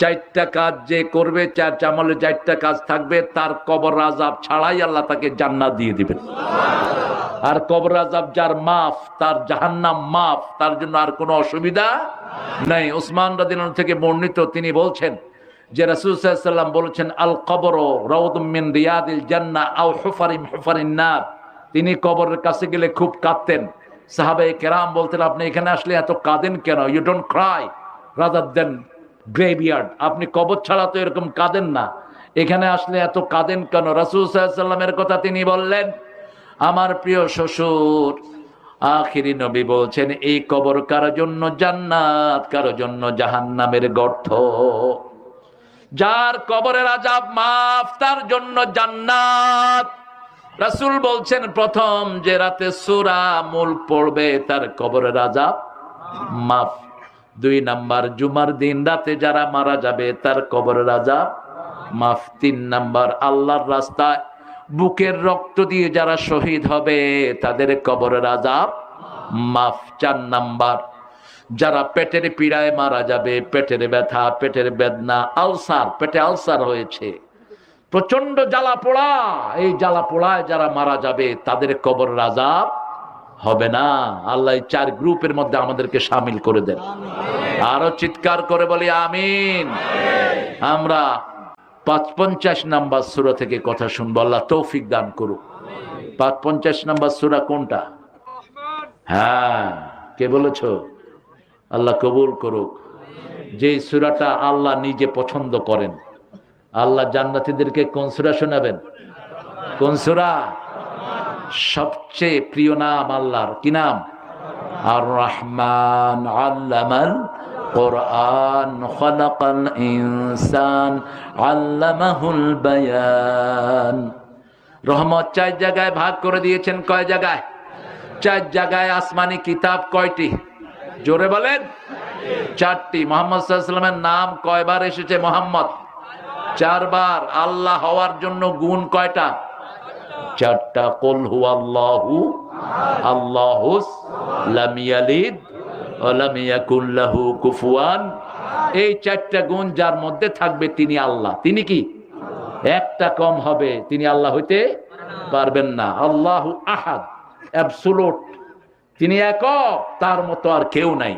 চারটা কাজ যে করবে, চার চামলে চারটা কাজ থাকবে, তার কবর আজাব ছাড়াই আল্লাহ তাকে জান্নাত দিয়ে দিবেন। আর কবর আজাব যার মাফ, তার জাহান্নাম মাফ, তার জন্য আর কোনো অসুবিধা নাই। ওসমান রাদিন থেকে বর্ণিত তিনি বলছেন যে রাসুলসাল্লাম বলেছেন, আল কবর রৌদমিন রিয়াদিল জান্না আও হুফারিম হুফারিন নার। তিনি কবরের কাছে গেলে খুব কাঁদতেন। সাহাবে কেরাম বলতেন, আপনি এখানে আসলে এত কাঁদেন কেন? You don't cry rather than graveyard আপনি কবর ছাড়া তো এরকম কাঁদেন না। এখানে আসলে এত কাঁদেন কেন? রাসুল সাল্লামের কথা তিনি বললেন, আমার প্রিয় শ্বশুর, আখিরি নবী বলছেন, এই কবর কারও জন্য জান্নাত, কারও জন্য জাহান্নামের গর্থ যার কবরের আজাব মাফ, তার জন্য জান্নাত। রাসূল বলছেন, প্রথম যে রাতে সূরা মূল পড়বে, তার কবরের আজাব মাফ। দুই নাম্বার, জুমার দিন রাতে যারা মারা যাবে, তার কবরের আজাব মাফ। তিন নাম্বার, আল্লাহর রাস্তায় বুকের রক্ত দিয়ে যারা শহীদ হবে, তাদের কবরের আজাব মাফ। চার নাম্বার, যারা পেটের পীড়ায় মারা যাবে, পেটের ব্যথা, পেটের বেদনা, আলসার, পেটে আলসার হয়েছে প্রচণ্ড জ্বালা পোড়া। এই জ্বালা পোড়ায় যারা মারা যাবে, তাদের কবর আজাব হবে না। আল্লাহ চার গ্রুপের মধ্যে আমাদেরকে সামিল করে দেন। আরও চিৎকার করে বলি আমিন। আমরা পাঁচ পঞ্চাশ নাম্বার সুরা থেকে কথা শুনব। আল্লাহ তৌফিক দান করুক। পাঁচ পঞ্চাশ নাম্বার সুরা কোনটা? হ্যাঁ কে বলেছ? আল্লাহ কবুল করুক। যে সুরাটা আল্লাহ নিজে পছন্দ করেন। আল্লাহ জান্নাতীদেরকে কোন সুরা শোনাবেন? কোন সুরা? সবচেয়ে প্রিয় নাম আল্লাহর। কি নাম? আর রহমান আল্লামাল কোরআন খলাকাল ইনসান আল্লামাহুল বায়ান। রহমত চার জায়গায় ভাগ করে দিয়েছেন কয় জায়গায়? চার জায়গায় আসমানি কিতাব কয়টি? জোরে বলেন। চারটি। মোহাম্মদ সাল্লামের নাম কয়বার এসেছে? মোহাম্মদ। চারবার। আল্লাহ হওয়ার জন্য গুণ কয়টা? চারটা, কল হু আল্লাহু আল্লাহুস লাম ইয়ালিদ ওয়া লাম ইয়াকুল লাহু কুফুয়ান। এই চারটা গুণ যার মধ্যে থাকবে তিনি আল্লাহ। তিনি কি? একটা কম হবে, তিনি আল্লাহ হইতে পারবেন না। আল্লাহু আহাদ তিনি একক, তার মতো আর কেউ নাই।